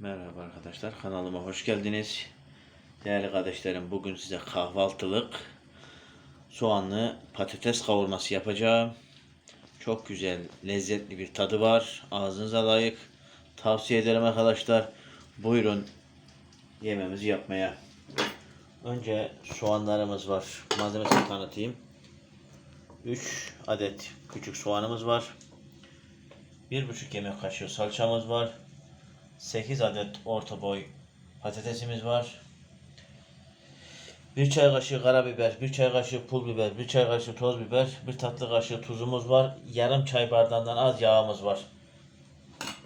Merhaba arkadaşlar kanalıma hoş geldiniz. Değerli kardeşlerim bugün size kahvaltılık soğanlı patates kavurması yapacağım. Çok güzel lezzetli bir tadı var. Ağzınıza layık. Tavsiye ederim arkadaşlar. Buyurun yememizi yapmaya. Önce soğanlarımız var. Malzemesini tanıtayım. 3 adet küçük soğanımız var. 1,5 yemek kaşığı salçamız var. 8 adet orta boy patatesimiz var. 1 çay kaşığı karabiber, 1 çay kaşığı pul biber, 1 çay kaşığı toz biber, 1 tatlı kaşığı tuzumuz var. Yarım çay bardağından az yağımız var.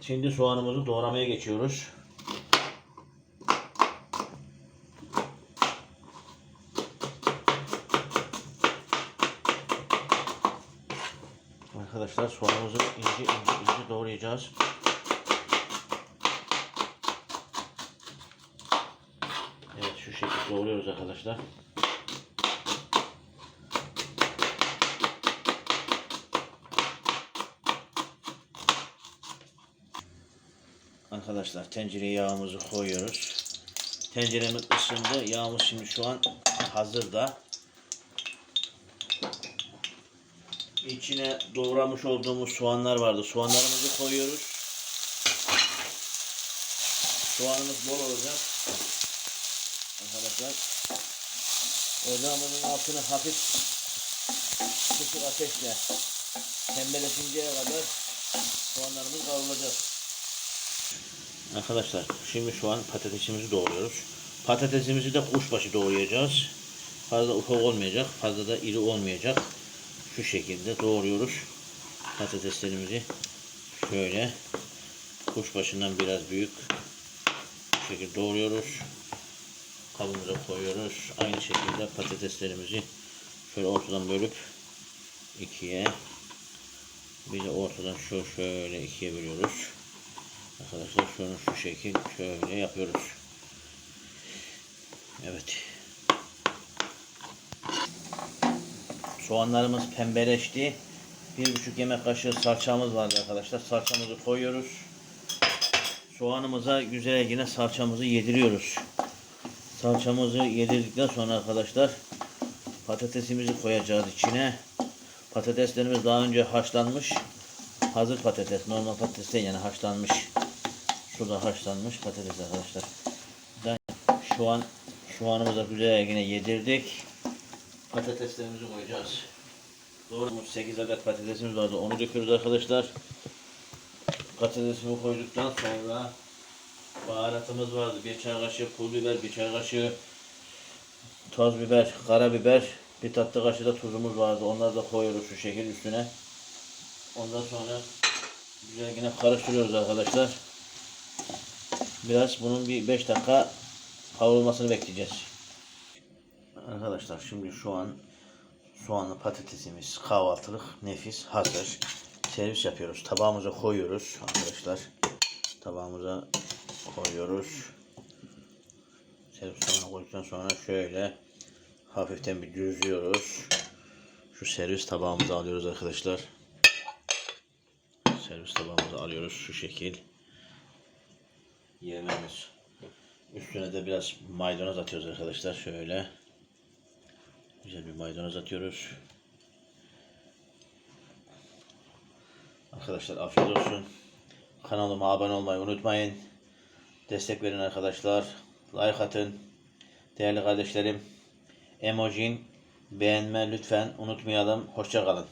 Şimdi soğanımızı doğramaya geçiyoruz. Arkadaşlar soğanımızı ince ince ince doğrayacağız. Evet şu şekilde doğruyoruz arkadaşlar. Arkadaşlar tencereye yağımızı koyuyoruz. Tenceremiz ısındı. Yağımız şimdi şu an hazırda. İçine doğramış olduğumuz soğanlar vardı. Soğanlarımızı koyuyoruz. Soğanımız bol olacak. Arkadaşlar. Ocağımızın altını hafif kısık ateşle pembeleşinceye kadar soğanlarımız kavrulacak. Arkadaşlar şimdi şu an patatesimizi doğruyoruz. Patatesimizi de kuşbaşı doğrayacağız. Fazla ufak olmayacak, fazla da iri olmayacak. Şu şekilde doğruyoruz patateslerimizi. Şöyle kuşbaşından biraz büyük şekilde doğruyoruz. Kabımıza koyuyoruz. Aynı şekilde patateslerimizi şöyle ortadan bölüp ikiye bir de ortadan şu şöyle ikiye bölüyoruz. Arkadaşlar şunu şu şekil şöyle yapıyoruz. Evet. Soğanlarımız pembeleşti. Bir buçuk yemek kaşığı salçamız vardı arkadaşlar. Salçamızı koyuyoruz. Soğanımıza güzel yine salçamızı yediriyoruz. Salçamızı yedirdikten sonra arkadaşlar patatesimizi koyacağız içine. Patateslerimiz daha önce haşlanmış. Hazır patates. Normal patates değil yani haşlanmış. Suda haşlanmış patates arkadaşlar. Şu an soğanımıza güzel yine yedirdik. Patateslerimizi koyacağız. Doğrumuz 8 adet patatesimiz vardı. Onu döküyoruz arkadaşlar. Patatesimi koyduktan sonra baharatımız vardı. Bir çay kaşığı pul biber, bir çay kaşığı toz biber, karabiber, bir tatlı kaşığı da tuzumuz vardı. Onları da koyuyoruz şu şekil üstüne. Ondan sonra güzel yine karıştırıyoruz arkadaşlar. Biraz bunun bir 5 dakika kavrulmasını bekleyeceğiz. Arkadaşlar şimdi şu an soğanlı patatesimiz kahvaltılık nefis hazır. Servis yapıyoruz. Tabağımıza koyuyoruz arkadaşlar. Tabağımıza koyuyoruz. Servis koyduktan sonra şöyle hafiften bir düzlüyoruz. Şu servis tabağımıza alıyoruz arkadaşlar. Servis tabağımıza alıyoruz şu şekil. Yemeğimiz. Üstüne de biraz maydanoz atıyoruz arkadaşlar. Şöyle. Güzel bir maydanoz atıyoruz. Arkadaşlar afiyet olsun. Kanalıma abone olmayı unutmayın. Destek verin arkadaşlar. Like atın. Değerli kardeşlerim. Emojin beğenme lütfen unutmayalım. Hoşça kalın.